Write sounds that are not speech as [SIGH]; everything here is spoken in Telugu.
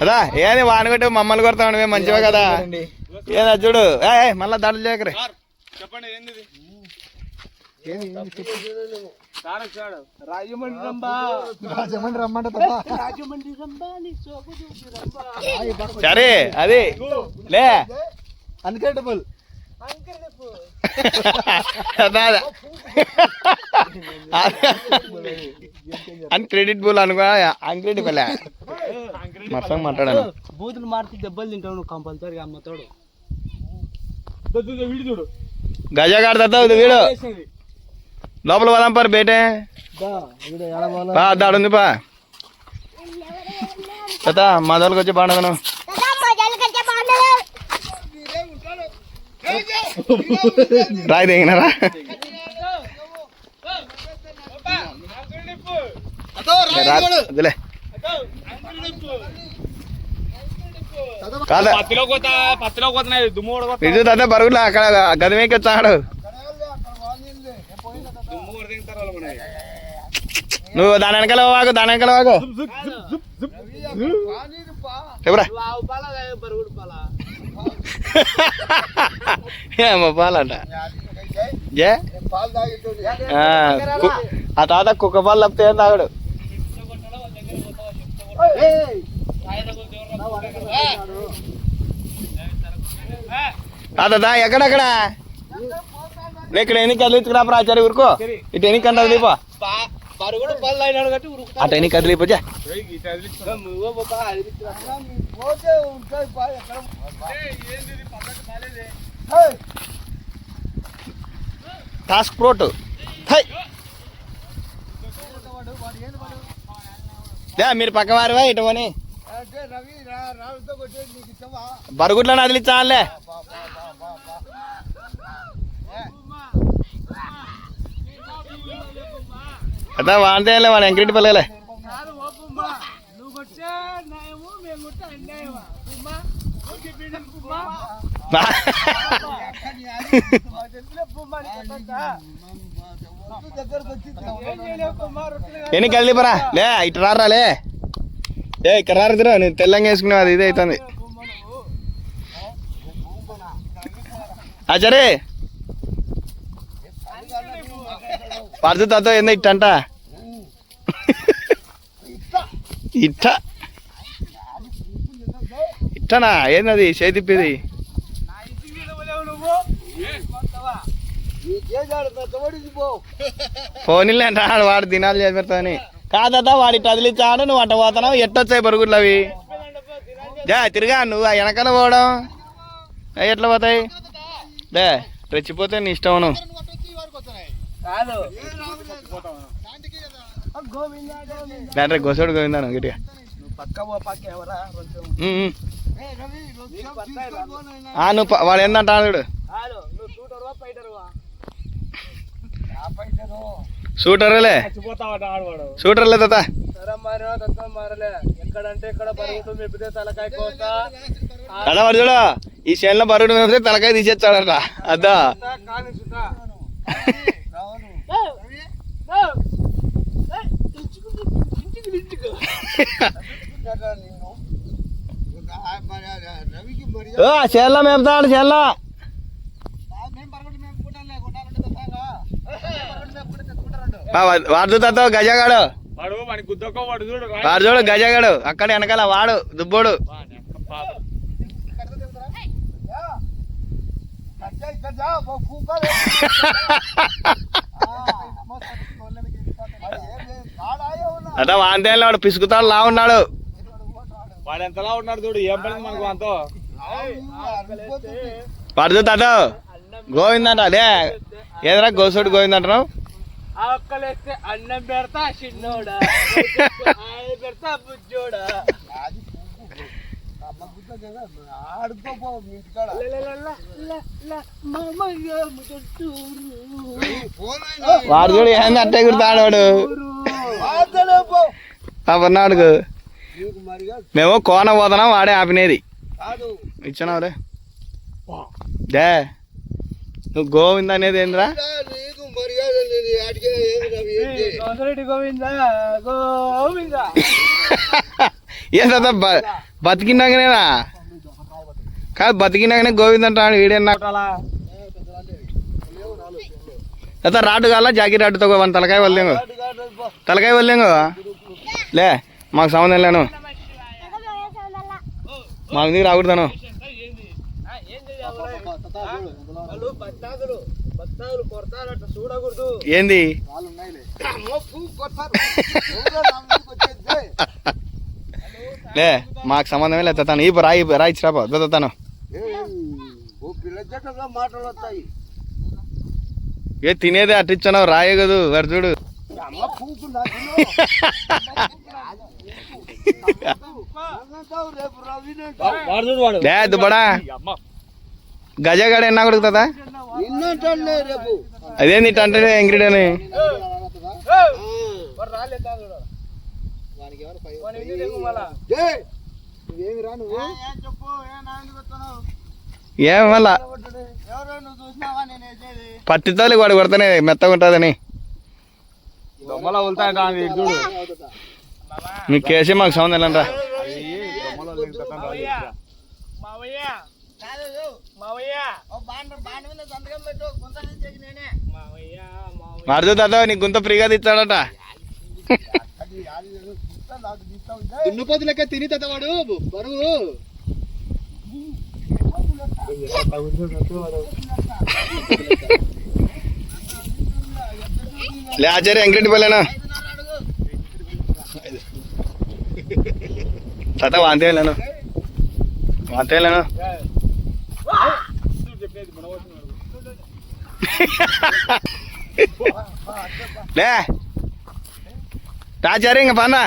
అదా ఏది వాన కొట్టి మమ్మల్ని కొడతావు నువ్వే మంచివే కదా. ఏదా చూడు. ఏ మళ్ళా దాడులు చేయకరే చెప్పండి ఏంది ఇది? రాజమండ్రి రంబా రాజమండ్రి రమ్మంటే తప్ప రాజమండ్రి రంబా నీ సోకు చూసి రంబా సరే అది లే. అన్కంటబుల్. [LAUGHS] అన్క్రెడిటబుల్ అనుకో అన్క్రెడిబుల్ [LAUGHS] మొత్తం మాట్లాడాను. బూతులు మారితే దెబ్బలు తింటావు నువ్వు కంపల్సరీగా అమ్మతోడు వీడి చూడు వీడు. లోపల పోదాం పర్ బేటే. దాడుంది పా తాత మా దగ్గరకు వచ్చి పండుగను కూడా కొత్త ఇటు తాత బరుగులు అక్కడ గదిమేకి వచ్చాడు. నువ్వు దాని వెనకాల వాగు దాని వెనకాల వాగు. చెప్పరా [LAUGHS] నువ్వు ఆవు పాల బరుగుడు పాల [LAUGHS] ఏమో పాలంట ఏ? ఆ, తాత కుక్క పాలు తప్పితే ఏం తాగడు? తాత దా ఎక్కడెక్కడ? ఇక్కడ ఎన్ని కదిలించుకురా ప్రాచార్య ఊరుకో. ఇటు ఎన్ని కంటది దీపా అటు ఎన్ని కదిలిపోజా ఏయ్, టాస్క్ ప్రోట్. హై. మీరు పక్క వారివా ఇటు పోని. బరుగుడ్ల నదిలిచ్చాలే అదా వాంతేలే వాడు ఎంకరెడ్డి పల్లెలే నువ్వు కొట్టే న్యాయము పరా ఎన్ని లే ఇటు రారా లే. ఏ ఇక్కడ రారుదిరా నేను తెల్లంగా వేసుకున్నావు అది ఇది అవుతుంది అచ్చరే పడుతుందో ఏందో ఇట్టంట? ఇట్ట. ఇట్టనా? ఏంది చేతిప్పిది ఫోన్లే అంట వాడు దినాలు చేసి పెడతాని కాదట వాడి ఇట్ట వదిలిచ్చాడు నువ్వు అట్ట పోతున్నావు ఎట్టొచ్చాయి బరుగుళ్ళు అవి జా తిరిగా నువ్వు ఆ వెనకాల పోవడం. ఎట్లా పోతాయి? లే రెచ్చిపోతే నీ ఇష్టం నువ్వు కాదు. గొసోడు గోవిందాను గట్టిగా. నువ్వు పక్క ఓ తలకాయ కోత అడా వాడు చూడు. ఈ చేనులో బరుగుడు మేపితే తలకాయ తీసేస్తాడంట. అద్దా. [LAUGHS] చేనులో మేపుతాడు చేనులో ఆ, వా- వాడు తాత గజగాడు. వాడు చూడు గజగాడు. అక్కడ వెనకాల వాడు దుబ్బోడు. అదా వాంతేళ్ళు వాడు పిసుకుతాడు లా ఉన్నాడు. వాడు ఎంతలా ఉన్నాడు చూడు ఏం పడింది మనకు అంతో? వాడు తాత గోవిందంట అదే. ఏదరా గోసుడు గోవిందంటున్నావు? ఆకలేస్తే అన్నం పెడతా చిన్నోడా. ఆయన పెడతా బుజ్జోడా. వాడు చూడు ఏంది అట్టే కుడతాడు వాడు. అన్నాడు మేము కోన పోతున్నాం వాడే ఆపినేది. ఇచ్చినావులే. డే నువ్వు గోవింద అనేది ఏంద్రా? ఏ తాత బతికినాకనేనా కాదు బతికినాకనే గోవింద్ అంటాడు వీడన్నా తాత రాటు కాల జాకీ రాటుతో తలకాయ వల్లేంగో తలకాయ వల్లేంగో లే మాకు సంబంధం లేను మాకు నీకు రాకూడదాను ఏంది? లే. మాకు సంబంధమే లేదు తాను ఈ రాయి రాయి ఇచ్చిరాపో తాను. ఏ తినేది అట్టిచ్చాను రాయే కదూ వాడు చూడు. దుబ్బడా [LAUGHS] గజగాడ ఎన్న కొడుకుతుందా? అదేంది అంటే ఎంగ్రీడ్ అని రా ఏ మళ్ళా? పట్టితోలి వాడు కొడతానే మెత్తగా ఉంటుందని. మీకు కేసే మాకు సంబంధం లేదంట మరుదు తాత నీకు గుంత ఫ్రీగా తెచ్చాడట దున్నుపోతు లెక్క తిని తాత వాడు బరువు. లే ఆచార్య పోలేనా తాత వాంతి వెళ్ళాను. వాంతి వెళ్ళాను. లే ఆచార్య ఇంక పన్నా